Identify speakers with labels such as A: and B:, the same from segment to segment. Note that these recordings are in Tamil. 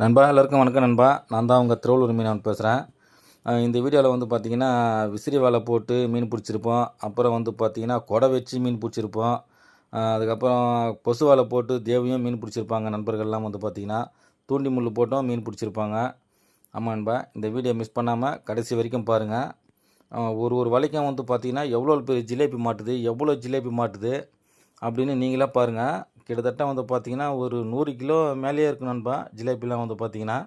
A: நண்பா எல்லாருக்கும் வணக்கம் நண்பா. நான் தான் உங்கள் திருவள்ளூர் மீனவன் பேசுகிறேன் இந்த வீடியோவில் வந்து பார்த்தீங்கன்னா விசிறி வலை போட்டு மீன் பிடிச்சிருப்போம். அப்புறம் வந்து பார்த்தீங்கன்னா கொடை வச்சு மீன் பிடிச்சிருப்போம். அதுக்கப்புறம் கொசு வலை போட்டு தேவியும் மீன் பிடிச்சிருப்பாங்க. நண்பர்கள்லாம் வந்து பார்த்திங்கன்னா தூண்டி முள் போட்டும் மீன் பிடிச்சிருப்பாங்க. ஆமாம் நண்பா இந்த வீடியோ மிஸ் பண்ணாமல் கடைசி வரைக்கும் பாருங்கள் ஒரு ஒரு வலைக்கும் வந்து பார்த்தீங்கன்னா எவ்வளோ பெரிய ஜிலேபி மாட்டுது எவ்வளோ ஜிலேபி மாட்டுது அப்படின்னு நீங்களே பாருங்கள் கிட்டத்தட்ட வந்து பார்த்திங்கன்னா ஒரு நூறு கிலோ மேலேயே இருக்கும் நண்பா ஜிலேபிலாம் வந்து பார்த்தீங்கன்னா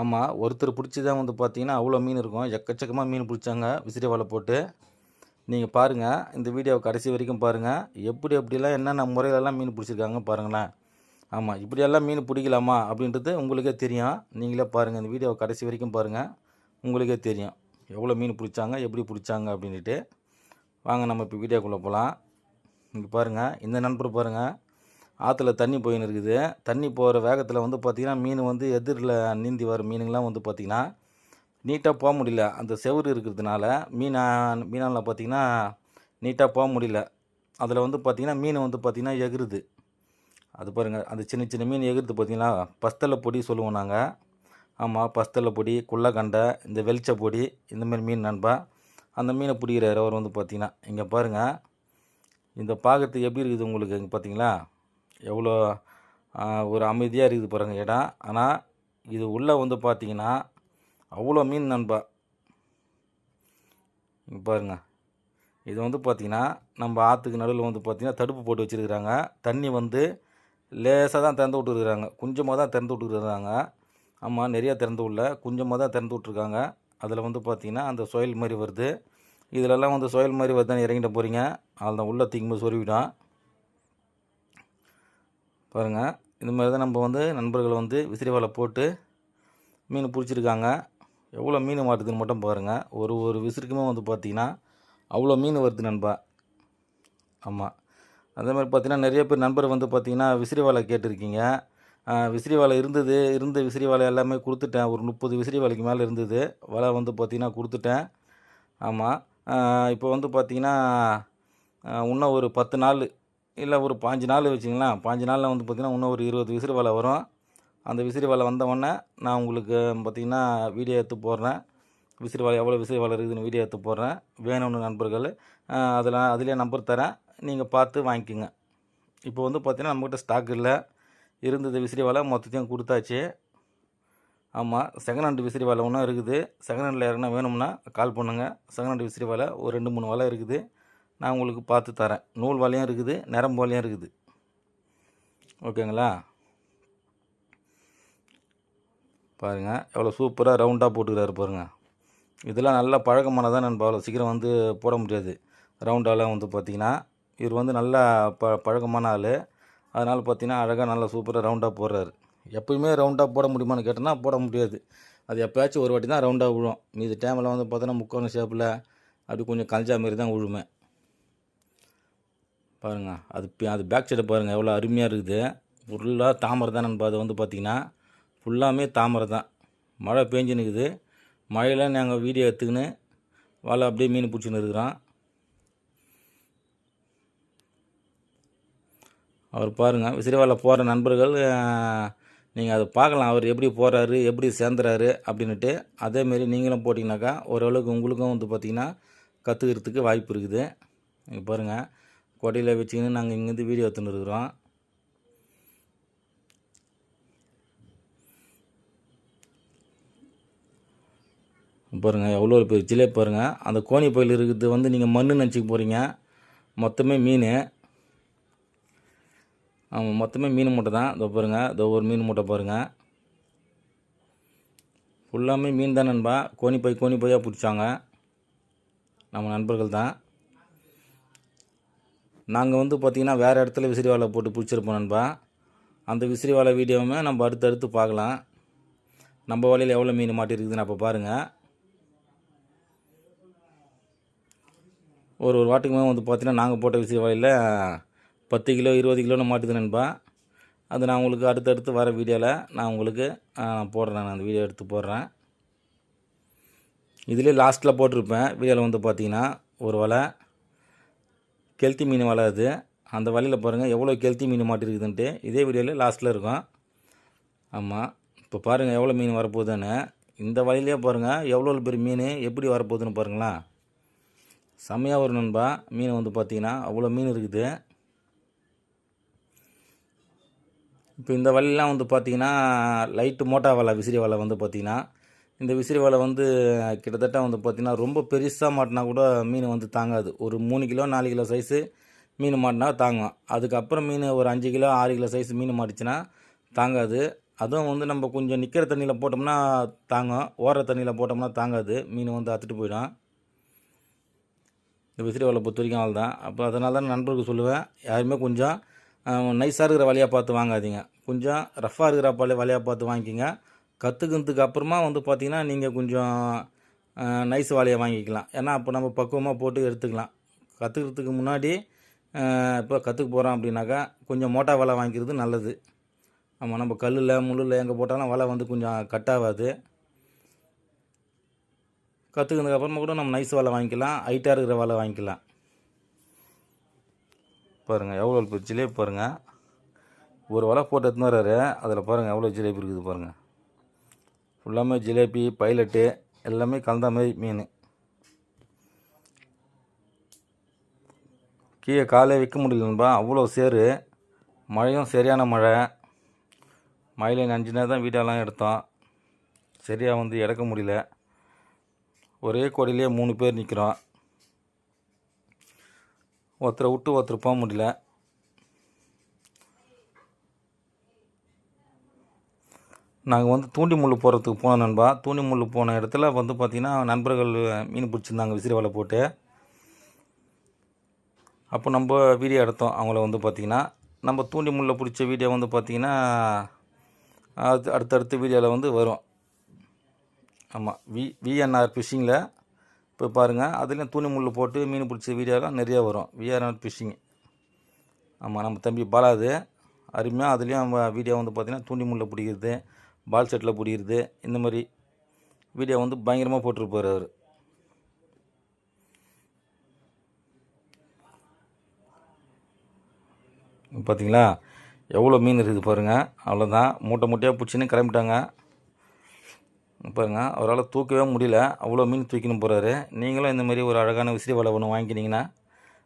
A: ஆமாம் ஒருத்தர் பிடிச்சி தான் வந்து பார்த்தீங்கன்னா அவ்வளோ மீன் இருக்கும். எக்கச்சக்கமாக மீன் பிடிச்சாங்க விசிறி வலை போட்டு. நீங்கள் பாருங்கள் இந்த வீடியோவை கடைசி வரைக்கும் பாருங்கள் எப்படி எப்படிலாம் என்னென்ன முறையிலலாம் மீன் பிடிச்சிருக்காங்க பாருங்களேன். ஆமாம் இப்படியெல்லாம் மீன் பிடிக்கலாமா அப்படின்றது உங்களுக்கே தெரியும். நீங்களே பாருங்கள் இந்த வீடியோவை கடைசி வரைக்கும் பாருங்கள் உங்களுக்கே தெரியும். எவ்வளோ மீன் பிடிச்சாங்க எப்படி பிடிச்சாங்க அப்படின்ட்டு வாங்க நம்ம இப்போ வீடியோக்குள்ளே போகலாம். இங்கே பாருங்கள் இந்த நண்பர் பாருங்கள் ஆற்றுல தண்ணி போயின்னு இருக்குது தண்ணி போகிற வேகத்தில் வந்து பார்த்திங்கன்னா மீன் வந்து எதிரில் நீந்தி வர மீனுங்கள்லாம் வந்து பார்த்திங்கன்னா நீட்டாக போக முடியல. அந்த செவுரு இருக்கிறதுனால மீனா மீனால் பார்த்திங்கன்னா நீட்டாக போக முடியல. அதில் வந்து பார்த்திங்கன்னா மீன் வந்து பார்த்திங்கன்னா எகிருது. அது பாருங்கள் அந்த சின்ன சின்ன மீன் எகிருது பார்த்திங்கன்னா பஸ்தலை பொடி சொல்லுவோம் நாங்கள் ஆமாம் பஸ்தலை பொடி குள்ளக்கண்டை இந்த வெளிச்ச பொடி இந்தமாரி மீன் நண்பா அந்த மீனை பிடிக்கிற அவர் வந்து பார்த்திங்கன்னா இங்கே பாருங்கள் இந்த பார்க்கறதுக்கு எப்படி இருக்குது உங்களுக்கு இங்கே பார்த்தீங்களா எவ்வளோ ஒரு அமைதியாக இருக்குது பாருங்கள் இடம். ஆனால் இது உள்ளே வந்து பார்த்தீங்கன்னா அவ்வளோ மீன் நண்பா. பாருங்க. இது வந்து பார்த்திங்கன்னா நம்ம ஆற்றுக்கு நடுவில் வந்து பார்த்திங்கன்னா தடுப்பு போட்டு வச்சுருக்குறாங்க. தண்ணி வந்து லேசாக தான் திறந்து விட்டுருக்குறாங்க. கொஞ்சமாக தான் திறந்து விட்டுருக்குறாங்க. ஆமாம் நிறையா திறந்து விடல. கொஞ்சமாக தான் திறந்து விட்ருக்காங்க அதில் வந்து பார்த்தீங்கன்னா அந்த சொயல் மாதிரி வருது. இதிலெல்லாம் வந்து சொயல் மாதிரி வருதுன்னு இறங்கிட்டு போகிறீங்க அதில் உள்ளே தீங்கும்போது சொருவிடும். பாருங்கள் இந்த மாதிரி தான் நம்ம வந்து நண்பர்கள் வந்து விசிறி வலை போட்டு மீன் பிடிச்சிருக்காங்க. எவ்வளோ மீன் மாட்டுதுன்னு மட்டும் பாருங்கள் ஒரு ஒரு விசிறுக்குமே வந்து பார்த்திங்கன்னா அவ்வளோ மீன் வருது நண்பா. ஆமாம் அதே மாதிரி பார்த்தீங்கன்னா நிறைய பேர் நண்பர் வந்து பார்த்திங்கன்னா விசிறி வலை கேட்டிருக்கீங்க விசிறிவாலை விசிறி வலை இருந்தது இருந்த விசிறி வலை எல்லாமே கொடுத்துட்டேன். ஒரு முப்பது விசிறி வலைக்கு மேலே இருந்தது. வலை வந்து பார்த்திங்கன்னா கொடுத்துட்டேன். ஆமாம் இப்போ வந்து பார்த்திங்கன்னா இன்னும் ஒரு பத்து நாள் இல்லை ஒரு பாஞ்சு நாள் வச்சிங்களேன். பாஞ்சு நாளில் வந்து பார்த்திங்கன்னா இன்னும் ஒரு இருபது விசிறி வலை வரும். அந்த விசிறி வலை வந்தவொடனே நான் உங்களுக்கு பார்த்திங்கன்னா வீடியோ எடுத்து போடுறேன். விசிறி வலை எவ்வளோ விசிறி வலை இருக்குதுன்னு வீடியோ எடுத்து போடுறேன். வேணும்னு நண்பர்கள் அதில் அதிலே நம்பர் தரேன். நீங்கள் பார்த்து வாங்கிக்கோங்க. இப்போ வந்து பார்த்திங்கன்னா நம்மக்கிட்ட ஸ்டாக் இல்லை. இருந்தது விசிறி வலை மொத்தத்தையும் கொடுத்தாச்சு. ஆமாம் செகண்ட் ஹேண்ட் விசிறி வலை ஒன்றும் இருக்குது. செகண்ட் ஹேண்டில் யாருன்னா வேணும்னா கால் பண்ணுங்கள் செகண்ட் ஹேண்ட் விசிறி வலை ஒரு ரெண்டு மூணு வலை இருக்குது. நான் உங்களுக்கு பார்த்து தரேன். நூல் வலையும் இருக்குது நரம்பு வலையும் இருக்குது. ஓகேங்களா? பாருங்கள் எவ்வளோ சூப்பராக ரவுண்டாக போட்டுக்கிறாரு பாருங்கள் இதெல்லாம் நல்ல பழக்கமானதான் நான் அவ்வளோ சீக்கிரம் வந்து போட முடியாது. ரவுண்டாலாம் வந்து பார்த்திங்கன்னா இவர் வந்து நல்லா ப பழக்கமான ஆள். அதனால் பார்த்தீங்கன்னா அழகாக நல்லா சூப்பராக ரவுண்டாக போடுறாரு. எப்பயுமே ரவுண்டாக போட முடியுமான்னு கேட்டோன்னா போட முடியாது. அது எப்போயாச்சும் ஒரு வாட்டி தான் ரவுண்டாக விழும். மீதி டைமில் வந்து பார்த்தோன்னா முக்கோண ஷேப்பில் அப்படி கொஞ்சம் கஞ்சா மாரி தான் விழுமே. பாருங்கள் அது அது பேக் சைடை பாருங்கள் எவ்வளோ அருமையாக இருக்குது. ஃபுல்லாக தாமரை தான் நண்பா அது வந்து பார்த்திங்கன்னா ஃபுல்லாமே தாமரை தான். மழை பேஞ்சுன்னுக்குது மழையில் நாங்கள் வீடியோ எடுத்துக்கின்னு வலை அப்படியே மீன் பிடிச்சின்னு இருக்கிறோம். அவர் பாருங்கள் விசிறி வலை போகிற நண்பர்கள் நீங்கள் அதை பார்க்கலாம் அவர் எப்படி போகிறாரு எப்படி சேர்ந்துறாரு அப்படின்ட்டு அதேமாரி நீங்களும் போட்டிங்கனாக்கா ஓரளவுக்கு உங்களுக்கும் வந்து பார்த்திங்கன்னா கற்றுக்கிறதுக்கு வாய்ப்பு இருக்குது. நீங்கள் பாருங்கள் கொடையில் வச்சுக்கின்னு நாங்கள் இங்கேருந்து வீடியோ எடுத்துன்னு இருக்கிறோம். பாருங்கள் எவ்வளோ பெரிய ஜிலே பாருங்கள் அந்த கோணி பயில் இருக்கிறது வந்து நீங்கள் மண்ணு நினச்சிக்க போகிறீங்க மொத்தமே மீன். ஆமாம் மொத்தமே மீன் மூட்டை தான். இதோ பாருங்கள் இதோ ஒரு மீன் மூட்டை பாருங்கள் ஃபுல்லாமே மீன் தான் நண்பா. கோணிப்பை கோணிப்பையாக பிடிச்சாங்க. நம்ம நண்பர்கள் தான். நாங்கள் வந்து பார்த்திங்கன்னா வேறு இடத்துல விசிறி வாழை போட்டு பிடிச்சிருப்போம் நண்பா. அந்த விசிறி வாழை வீடியோவுமே நம்ம அடுத்தடுத்து பார்க்கலாம். நம்ம வலையில் எவ்வளோ மீன் மாட்டிருக்குதுன்னு அப்போ பாருங்கள் ஒரு ஒரு வாட்டுக்குமே வந்து பார்த்திங்கன்னா நாங்கள் போட்ட விசிறி வாழையில் பத்து கிலோ இருபது கிலோன்னு மாட்டுது நண்பா. அது நான் உங்களுக்கு அடுத்தடுத்து வர வீடியோவில் நான் உங்களுக்கு போடுறேன். நான் அந்த வீடியோ எடுத்து போடுறேன். இதிலே லாஸ்ட்டில் போட்டிருப்பேன். வீடியோவில் வந்து பார்த்தீங்கன்னா ஒரு வலை கெல்த்தி மீன் வலை அது அந்த வலையில் பாருங்கள் எவ்வளோ கெளுத்தி மீன் மாட்டிருக்குதுன்ட்டு. இதே வீடியோவில் லாஸ்ட்டில் இருக்கும். ஆமாம் இப்போ பாருங்கள் எவ்வளோ மீன் வரப்போகுதுன்னு. இந்த வலையிலே பாருங்கள் எவ்வளோ பெரிய மீன் எப்படி வரப்போகுதுன்னு பாருங்களேன். செம்மையாக ஒரு நண்பா மீன் வந்து பார்த்தீங்கன்னா அவ்வளோ மீன் இருக்குது. இப்போ இந்த வலையெல்லாம் வந்து பார்த்தீங்கன்னா லைட்டு மோட்டா வலை விசிறி வலை வந்து பார்த்திங்கன்னா இந்த விசிறி வலை வந்து கிட்டத்தட்ட வந்து பார்த்திங்கன்னா ரொம்ப பெருசாக மாட்டினா கூட மீன் வந்து தாங்காது. ஒரு மூணு கிலோ நாலு கிலோ சைஸு மீன் மாட்டினா தாங்கும். அதுக்கப்புறம் மீன் ஒரு அஞ்சு கிலோ ஆறு கிலோ சைஸ் மீன் மாட்டுச்சுன்னா தாங்காது. அதுவும் வந்து நம்ம கொஞ்சம் நிற்கிற தண்ணியில் போட்டோம்னா தாங்கும். ஓடுற தண்ணியில் போட்டோம்னா தாங்காது. மீன் வந்து அத்துட்டு போயிடும். இந்த விசிறி வலை பொறுத்த வரைக்கும் அவள் தான் அப்போ அதனால தான் நண்பருக்கு சொல்லுவேன் யாருமே கொஞ்சம் நைஸாக இருக்கிற வலையாக பார்த்து வாங்காதீங்க. கொஞ்சம் ரஃப்பாக இருக்கிற பழைய வலையாக பார்த்து வாங்கிக்கிங்க. கற்றுக்கிறதுக்கு அப்புறமா வந்து பார்த்திங்கன்னா நீங்கள் கொஞ்சம் நைஸ் வலையை வாங்கிக்கலாம். ஏன்னா அப்போ நம்ம பக்குவமாக போட்டு எடுத்துக்கலாம். கற்றுக்கிறதுக்கு முன்னாடி இப்போ கற்றுக்க போகிறோம் அப்படின்னாக்கா கொஞ்சம் மோட்டா வலை வாங்கிக்கிறது நல்லது. ஆமாம் நம்ம கல்லில் முள்ளில் எங்கே போட்டாலும் வலை வந்து கொஞ்சம் கட் ஆகாது. கூட நம்ம நைஸ் வலை வாங்கிக்கலாம். ஹைட்டாக இருக்கிற வலை வாங்கிக்கலாம். பாருங்கள் எவ்வளோ இப்போ ஜிலேபி பாருங்கள் ஒரு வலை போட்டு எடுத்துன்னு வர்றாரு. அதில் பாருங்கள் எவ்வளோ ஜிலேபி இருக்குது பாருங்கள் ஃபுல்லாமே ஜிலேபி பைலட்டு எல்லாமே கலந்த மாதிரி மீன். கீழே காலே வைக்க முடியலன்பா அவ்வளோ சேரு மழையும் சரியான மழை. மழையில் நஞ்சினா தான் வீடெல்லாம் எடுத்தோம். சரியாக வந்து எடுக்க முடியல. ஒரே கொடியிலே மூணு பேர் நிற்கிறோம் ஒருத்தரை விட்டு ஒருத்தர் போக முடியல. நாங்கள் வந்து தூண்டி முள் போகிறதுக்கு போனோம் நண்பா. தூண்டி முள் போன இடத்துல வந்து பார்த்திங்கன்னா நண்பர்கள் மீன் பிடிச்சிருந்தாங்க விசிறி வலை போட்டு. அப்போ நம்ம வீடியோ எடுத்தோம் அவங்கள வந்து பார்த்திங்கன்னா நம்ம தூண்டி முள்ள பிடிச்ச வீடியோ வந்து பார்த்திங்கன்னா அது அடுத்தடுத்த வீடியோவில் வந்து வரும். ஆமாம் வி விஎன்ஆர் ஃபிஷிங்கில் இப்போ பாருங்கள் அதுலேயும் தூணி முள் போட்டு மீன் பிடிச்ச வீடியோலாம் நிறையா வரும். விஆர்ஆர் ஃபிஷிங் ஆமாம் நம்ம தம்பி பாலாது. அருமையாக அதுலேயும் வீடியோ வந்து பார்த்திங்கன்னா தூண்டி முள்ள பிடிக்கிறது. பால் செட்டில் பிடிக்கிறது. இந்த மாதிரி வீடியோ வந்து பயங்கரமாக போட்டிருப்பார் அவர். பார்த்தீங்களா எவ்வளோ மீன் இருக்குது பாருங்கள் அவ்வளோதான் மூட்டை மூட்டையாக பிடிச்சின்னு கிளம்பிட்டாங்க. பாருங்க. அவரால் தூக்கவே முடியல. அவ்வளோ மீன் தூக்கின்னு போகிறாரு நீங்களும் இந்த மாதிரி ஒரு அழகான விசிறி வலை ஒன்று வாங்கிக்கினீங்கன்னா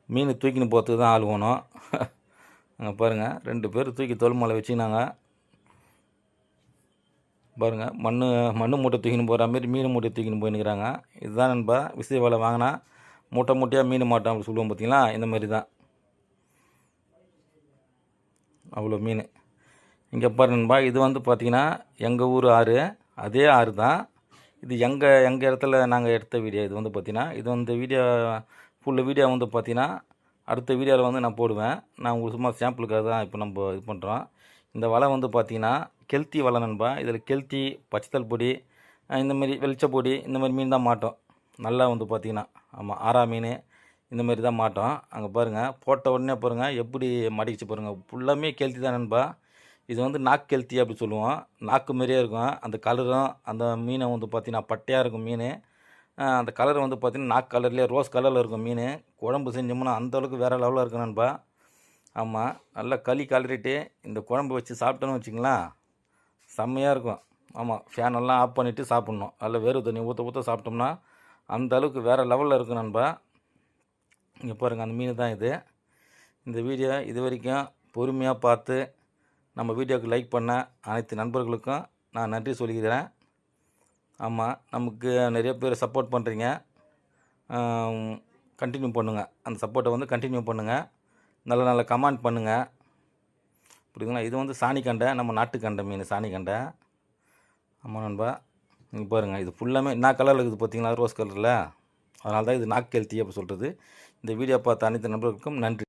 A: மீன் தூக்கின்னு போகிறதுக்கு தான் ஆள் வேணும். அங்கே பாருங்கள் ரெண்டு பேர் தூக்கி தோல் மலை வச்சுக்கினாங்க. பாருங்கள் மண் மண் மூட்டை தூக்கின்னு போகிற மாதிரி மீன் மூட்டை தூக்கின்னு போயின்னுக்கிறாங்க இதுதான் நண்பா விசை வலை வாங்கினா மூட்டை மூட்டையாக மீன் மாட்டோம் அப்படி சொல்லுவோம் பார்த்தீங்களா இந்த மாதிரி தான். அவ்வளோ மீன். இங்கே பாரு நண்பா இது வந்து பார்த்திங்கன்னா எங்கள் ஊர் ஆறு அதே ஆறு தான். இது எங்கள் எங்கள் இடத்துல நாங்கள் எடுத்த வீடியோ இது வந்து பார்த்திங்கன்னா இது வந்து வீடியோ ஃபுல்லு வீடியோ வந்து பார்த்திங்கன்னா அடுத்த வீடியோவில் வந்து நான் போடுவேன். நான் உங்களுக்கு சும்மா சாம்பிளுக்காக தான் இப்போ நம்ம இது பண்ணுறோம் இந்த வலை வந்து பார்த்திங்கன்னா கெல்த்தி வலை நண்பா. இதில் கெல்த்தி பச்சைத்தல் பொடி இந்தமாரி வெளிச்சப்பொடி வெளிச்ச பொடி இந்த மாதிரி மீன் தான் மாட்டோம். நல்லா வந்து பார்த்திங்கன்னா ஆமாம் ஆறா மீன் இந்த மாதிரி தான் மாட்டோம். அங்கே பாருங்கள் போட்ட உடனே பாருங்கள் எப்படி மாட்டிக்கிச்சு பாருங்கள் ஃபுல்லாமே கெல்த்தி தான் நண்பா. இது வந்து நாக்கு கெல்த்தி அப்படி சொல்லுவோம். நாக்கு மாதிரியே இருக்கும். அந்த கலரும் அந்த மீனை வந்து பார்த்திங்கன்னா பட்டையாக இருக்கும் மீன். அந்த கலர் வந்து பார்த்திங்கன்னா நாக்கு கலர்லேயே ரோஸ் கலரில் இருக்கும் மீன். குழம்பு செஞ்சோம்னா அந்தளவுக்கு வேறு லெவலில் இருக்கும் நண்பா. ஆமாம் நல்லா களி கலரிட்டு இந்த குழம்பு வச்சு சாப்பிட்டோன்னு வச்சுங்களேன் செம்மையாக இருக்கும். ஆமாம் ஃபேனெல்லாம் ஆஃப் பண்ணிவிட்டு சாப்பிட்ணும். நல்லா வேறு தண்ணி ஊற்ற ஊற்ற சாப்பிட்டோம்னா அந்த அளவுக்கு வேறு லெவலில் இருக்கும் நண்பா. இங்கே பாருங்கள் அந்த மீன் தான் இது. இந்த வீடியோ இது வரைக்கும் பொறுமையாக பார்த்து நம்ம வீடியோவுக்கு லைக் பண்ண அனைத்து நண்பர்களுக்கும் நான் நன்றி சொல்லிக்கிறேன். ஆமாம் நமக்கு நிறைய பேர் சப்போர்ட் பண்ணுறீங்க கண்டினியூ பண்ணுங்கள் அந்த சப்போர்ட்டை வந்து கண்டினியூ பண்ணுங்கள் நல்ல நல்ல கமெண்ட் பண்ணுங்கள் புரியுதுங்களா? இது வந்து சாணிக்கண்டை நம்ம நாட்டுக்கண்டை மீன் சாணிக்கண்டை ஆமாம் நண்பா. நீங்கள் பாருங்கள் இது ஃபுல்லாமே என்ன கலரில் இருக்குது பார்த்தீங்களா ரோஸ் கலரில் அதனால தான் இது நாக்கு ஹெல்த்தி அப்படி சொல்கிறது இந்த வீடியோ பார்த்த அனைத்து நண்பர்களுக்கும் நன்றி.